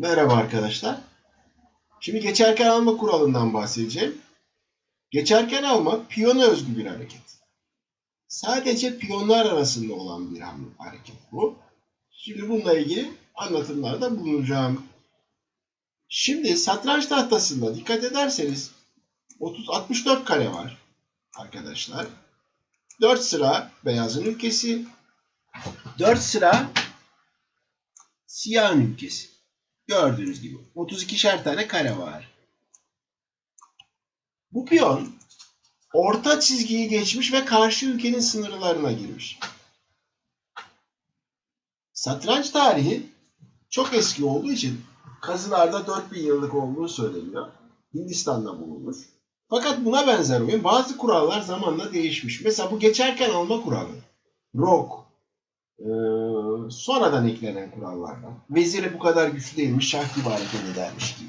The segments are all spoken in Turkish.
Merhaba arkadaşlar. Şimdi geçerken alma kuralından bahsedeceğim. Geçerken alma piyona özgü bir hareket. Sadece piyonlar arasında olan bir hareket bu. Şimdi bununla ilgili anlatımlarda bulunacağım. Şimdi satranç tahtasında dikkat ederseniz 30 64 kare var arkadaşlar. 4 sıra beyazın ülkesi, 4 sıra siyahın ülkesi. Gördüğünüz gibi 32'şer tane kare var. Bu piyon orta çizgiyi geçmiş ve karşı ülkenin sınırlarına girmiş. Satranç tarihi çok eski olduğu için kazılarda 4000 yıllık olduğu söyleniyor. Hindistan'da bulunmuş. Fakat buna benzer oyun bazı kurallar zamanla değişmiş. Mesela bu geçerken alma kuralı. Rok. Ee, sonradan eklenen kurallardan. Veziri bu kadar güçlü değilmiş, şah gibi hareket edermiş gibi.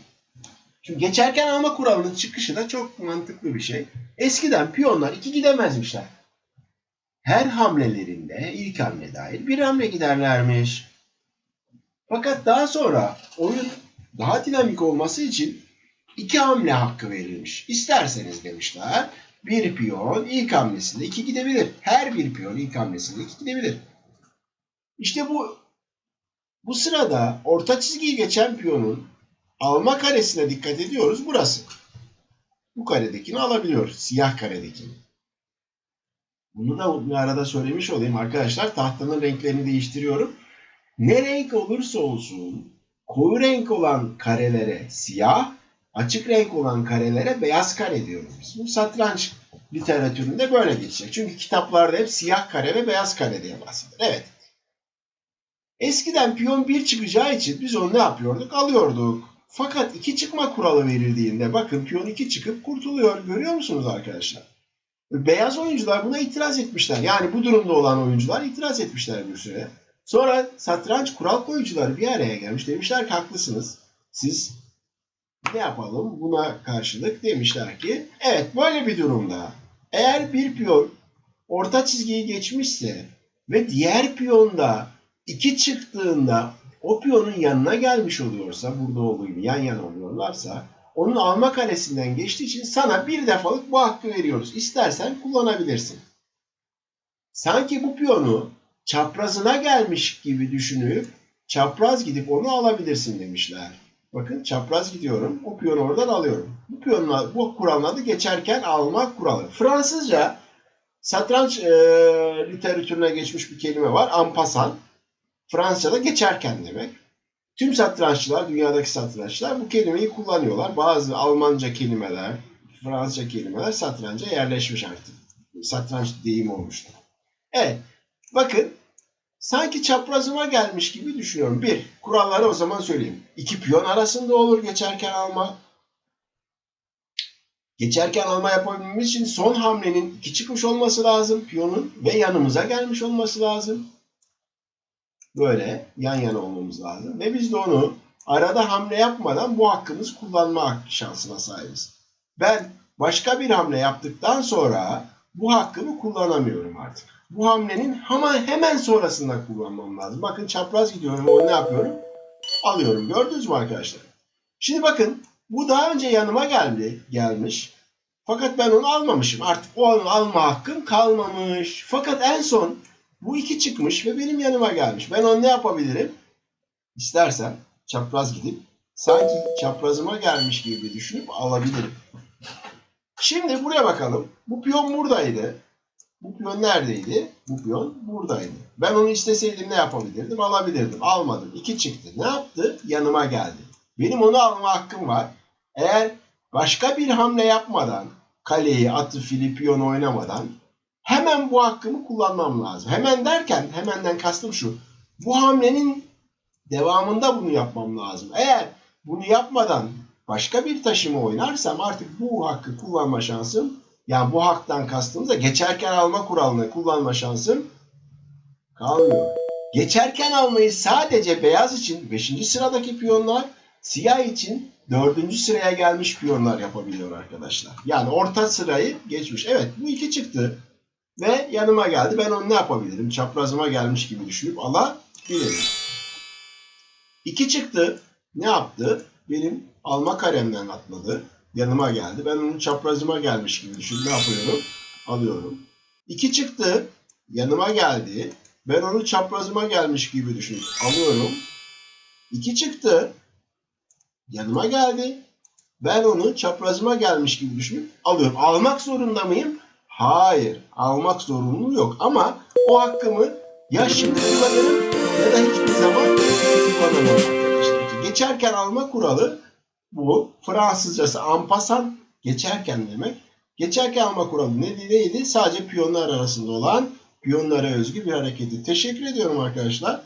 Şimdi geçerken alma kuralının çıkışı da çok mantıklı bir şey. Eskiden piyonlar iki gidemezmişler. Her hamlelerinde ilk hamle dahil bir hamle giderlermiş. Fakat daha sonra oyun daha dinamik olması için iki hamle hakkı verilmiş. İsterseniz demişler bir piyon ilk hamlesinde iki gidebilir. Her bir piyon ilk hamlesinde iki gidebilir. İşte bu bu sırada orta çizgiyi geçen piyonun alma karesine dikkat ediyoruz. Burası. Bu karedekini alabiliyor. Siyah karedekini. Bunu da bir arada söylemiş olayım arkadaşlar. Tahtanın renklerini değiştiriyorum. Ne renk olursa olsun koyu renk olan karelere siyah, açık renk olan karelere beyaz kare diyoruz biz. Bu satranç literatüründe böyle geçecek. Çünkü kitaplarda hep siyah kare ve beyaz kare diye bahsedilir. Evet. Eskiden piyon 1 çıkacağı için biz onu ne yapıyorduk? Alıyorduk. Fakat 2 çıkma kuralı verildiğinde bakın piyon 2 çıkıp kurtuluyor. Görüyor musunuz arkadaşlar? Beyaz oyuncular buna itiraz etmişler. Yani bu durumda olan oyuncular itiraz etmişler bir süre. Sonra satranç kural koyucuları bir araya gelmiş. Demişler ki haklısınız. Siz ne yapalım buna karşılık demişler ki evet böyle bir durumda eğer bir piyon orta çizgiyi geçmişse ve diğer piyonda 2 çıktığında o piyonun yanına gelmiş oluyorsa, burada olduğu gibi yan yana oluyorlarsa, onun alma karesinden geçtiği için sana bir defalık bu hakkı veriyoruz. İstersen kullanabilirsin. Sanki bu piyonu çaprazına gelmiş gibi düşünüp çapraz gidip onu alabilirsin demişler. Bakın çapraz gidiyorum. O piyonu oradan alıyorum. Bu piyonla bu kuralın geçerken almak kuralı. Fransızca satranç e, literatürüne geçmiş bir kelime var. Ampasan. Fransızca'da geçerken demek. Tüm satranççılar, dünyadaki satranççılar bu kelimeyi kullanıyorlar. Bazı Almanca kelimeler, Fransızca kelimeler satranca yerleşmiş artık. Satranç deyim olmuştu. Evet, bakın sanki çaprazıma gelmiş gibi düşünüyorum. Bir, kuralları o zaman söyleyeyim. İki piyon arasında olur geçerken alma. Geçerken alma yapabilmemiz için son hamlenin iki çıkmış olması lazım piyonun ve yanımıza gelmiş olması lazım böyle yan yana olmamız lazım. Ve biz de onu arada hamle yapmadan bu hakkımız kullanma şansına sahibiz. Ben başka bir hamle yaptıktan sonra bu hakkımı kullanamıyorum artık. Bu hamlenin hemen hemen sonrasında kullanmam lazım. Bakın çapraz gidiyorum. Onu ne yapıyorum? Alıyorum. Gördünüz mü arkadaşlar? Şimdi bakın bu daha önce yanıma geldi, gelmiş. Fakat ben onu almamışım. Artık o alma hakkım kalmamış. Fakat en son bu iki çıkmış ve benim yanıma gelmiş. Ben onu ne yapabilirim? İstersen çapraz gidip sanki çaprazıma gelmiş gibi düşünüp alabilirim. Şimdi buraya bakalım. Bu piyon buradaydı. Bu piyon neredeydi? Bu piyon buradaydı. Ben onu isteseydim ne yapabilirdim? Alabilirdim. Almadım. İki çıktı. Ne yaptı? Yanıma geldi. Benim onu alma hakkım var. Eğer başka bir hamle yapmadan, kaleyi, atı, fili, piyonu oynamadan hemen bu hakkımı kullanmam lazım. Hemen derken hemenden kastım şu. Bu hamlenin devamında bunu yapmam lazım. Eğer bunu yapmadan başka bir taşımı oynarsam artık bu hakkı kullanma şansım yani bu haktan kastımıza geçerken alma kuralını kullanma şansım kalmıyor. Geçerken almayı sadece beyaz için 5. sıradaki piyonlar, siyah için 4. sıraya gelmiş piyonlar yapabiliyor arkadaşlar. Yani orta sırayı geçmiş. Evet bu iki çıktı. Ve yanıma geldi. Ben onu ne yapabilirim? Çaprazıma gelmiş gibi düşünüp alabilirim. 2 çıktı. ne yaptı? Benim alma karemden atladı. Yanıma geldi. Ben onun çaprazıma gelmiş gibi düşün. Ne yapıyorum? Alıyorum. 2 çıktı. Yanıma geldi. Ben onu çaprazıma gelmiş gibi düşün. Alıyorum. 2 çıktı. Yanıma geldi. Ben onu çaprazıma gelmiş gibi düşünüp alıyorum. Almak zorunda mıyım? Hayır. Almak zorunluluğu yok. Ama o hakkımı ya şimdi kullanırım ya da hiçbir zaman kullanamam arkadaşlar. Geçerken alma kuralı bu. Fransızcası en passant geçerken demek. Geçerken alma kuralı ne neydi? Sadece piyonlar arasında olan piyonlara özgü bir hareketi. Teşekkür ediyorum arkadaşlar.